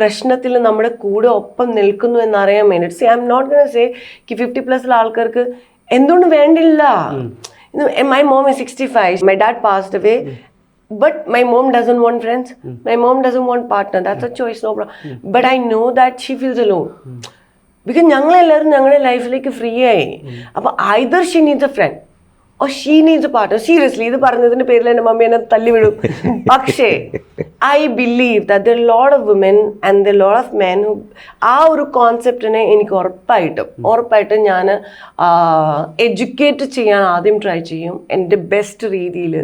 പ്രശ്നത്തിൽ നമ്മുടെ കൂടെ ഒപ്പം നിൽക്കുന്നു എന്നറിയാൻ വേണ്ടിയിട്ട് see I'm not gonna say Ki fifty പ്ലസ്സിലെ ആൾക്കാർക്ക് എന്തുകൊണ്ട് വേണ്ടില്ല my mom is my mom is 65. My dad passed away. But my mom doesn't want friends. My mom doesn't want partner. That's a choice, no problem. But I know that she feels alone. Because ഞങ്ങളെല്ലാവരും ഞങ്ങളുടെ ലൈഫിലേക്ക് free ആയി. അപ്പൊ either she needs a friend or partner seriously ഇത് പറഞ്ഞതിന്റെ പേരിൽ എന്റെ mummy എന്നെ തല്ലിവിടും. പക്ഷേ I believe that the load of women and the load of men ആ ഒരു കോൺസെപ്റ്റിനെ എനിക്ക് ഉറപ്പായിട്ടും ഉറപ്പായിട്ടും ഞാൻ എഡ്യൂക്കേറ്റ് ചെയ്യാൻ ആദ്യം ട്രൈ ചെയ്യും. എന്റെ ബെസ്റ്റ് രീതിയിൽ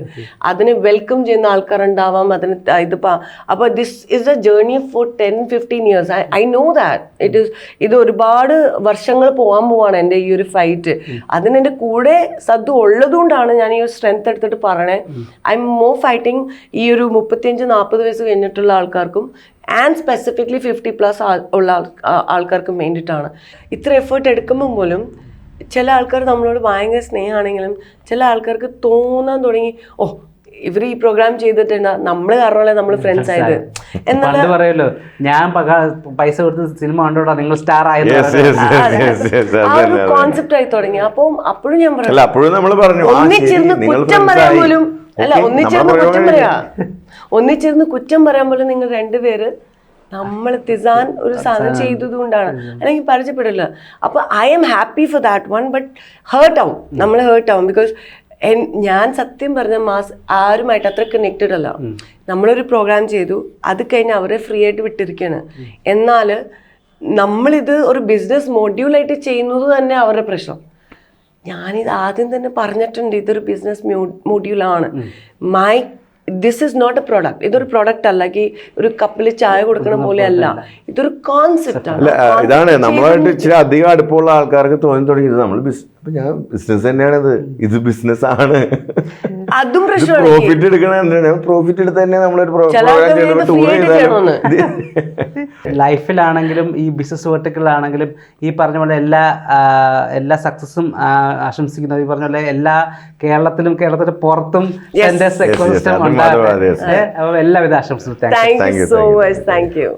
അതിനെ വെൽക്കം ചെയ്യുന്ന ആൾക്കാരുണ്ടാവാം അതിന് ഇതിപ്പോൾ ഇത് അപ്പോൾ this is a journey for ten fifteen years I I know that it is ഇത് ഒരുപാട് വർഷങ്ങൾ പോകാൻ പോവാണ് എന്റെ ഈ ഒരു ഫൈറ്റ് അതിന് എന്റെ കൂടെ സദ്ദു ഉള്ളതുകൊണ്ടാണ് ഞാൻ ഈ ഒരു സ്ട്രെങ്ത് എടുത്തിട്ട് പറയണേ. ഐ എം മോർ ഫൈറ്റിംഗ് ഈ ഒരു മുപ്പത്തിയഞ്ച് നാൽപ്പത് വയസ്സ് കഴിഞ്ഞിട്ടുള്ള ആൾക്കാർക്കും ആൻഡ് സ്പെസിഫിക്കലി ഫിഫ്റ്റി പ്ലസ് ഉള്ള ആൾക്കാർക്കും വേണ്ടിയിട്ടാണ്. ഇത്ര എഫേർട്ട് എടുക്കുമ്പോൾ പോലും ചില ആൾക്കാർ നമ്മളോട് ഭയങ്കര സ്നേഹമാണെങ്കിലും ചില ആൾക്കാർക്ക് തോന്നാൻ തുടങ്ങി ഓ ഇവർ ഈ പ്രോഗ്രാം ചെയ്തിട്ടുണ്ട് നമ്മൾ കാരണമല്ലേ നമ്മൾ ഫ്രണ്ട്സ് ആയത്? എന്നുള്ള പറയല്ലോ പറയുമല്ലോ ഞാൻ പൈസ കൊടുത്ത് സിനിമ കണ്ടോടാ നിങ്ങൾ സ്റ്റാർ കോൺസെപ്റ്റ് ആയി തുടങ്ങി. അപ്പം അപ്പോഴും ഞാൻ അല്ല പറഞ്ഞു അപ്പോഴും നമ്മൾ പറഞ്ഞു ആ, ഒന്നിച്ചിരുന്ന് കുറ്റം പറയാൻ പോലും അല്ല ഒന്നിച്ചിരുന്ന് കുറ്റം പറയാ. ഒന്നിച്ചിരുന്ന് കുറ്റം പറയാൻ പോലും നിങ്ങൾ രണ്ടുപേര് നമ്മൾ തിസാൻ ഒരു സാധനം ചെയ്തത് കൊണ്ടാണ് അല്ലെങ്കിൽ പരിചയപ്പെടില്ല. അപ്പൊ I'm happy for that one but hurt ആവും നമ്മൾ ഹേർട്ട് ആവും ബിക്കോസ് ഞാൻ സത്യം പറഞ്ഞ മാസ് ആരുമായിട്ട് അത്ര കണക്റ്റഡ് അല്ല. നമ്മളൊരു പ്രോഗ്രാം ചെയ്തു. അത് കഴിഞ്ഞ് അവരെ ഫ്രീ ആയിട്ട് വിട്ടിരിക്കുകയാണ് എന്നാൽ നമ്മളിത് ഒരു ബിസിനസ് മൊഡ്യൂളായിട്ട് ചെയ്യുന്നത് തന്നെ അവരുടെ പ്രശ്നം. ഞാനിത് ആദ്യം തന്നെ പറഞ്ഞിട്ടുണ്ട് ഇതൊരു business മൊഡ്യൂളാണ് my this is not a product ഇതൊരു പ്രോഡക്റ്റ് അല്ല. ഈ ഒരു കപ്പിൽ ചായ കൊടുക്കണ പോലെ അല്ല. ഇതൊരു കോൺസെപ്റ്റ് ആണ്. ഇതാണ്. നമ്മളായിട്ട് ഇച്ചിരി അധികം അടുപ്പമുള്ള ആൾക്കാർക്ക് തോന്നി തുടങ്ങി ഇത് നമ്മൾ ബിസിനസ് ഞാൻ ബിസിനസ് തന്നെയാണിത്. ഇത് ബിസിനസ് ആണ്. അതും പ്രശ്നമാണ് പ്രോഫിറ്റ് എടുക്കണ പ്രോഫിറ്റ് എടുത്ത് തന്നെ നമ്മളൊരു പ്രോഗ്രാം ചെയ്തപ്പോൾ ടൂർ. ചെയ്താലും ലൈഫിലാണെങ്കിലും ഈ ബിസിനസ് വെർട്ടിക്കലാണെങ്കിലും ഈ പറഞ്ഞ പോലെ എല്ലാ എല്ലാ സക്സസും ആശംസിക്കുന്നത് ഈ പറഞ്ഞ പോലെ എല്ലാ കേരളത്തിലും കേരളത്തിന് പുറത്തും എന്റെ yes, എക്കോസിസ്റ്റം അപ്പോൾ എല്ലാവിധ ആശംസകളും. Thank you so much thank you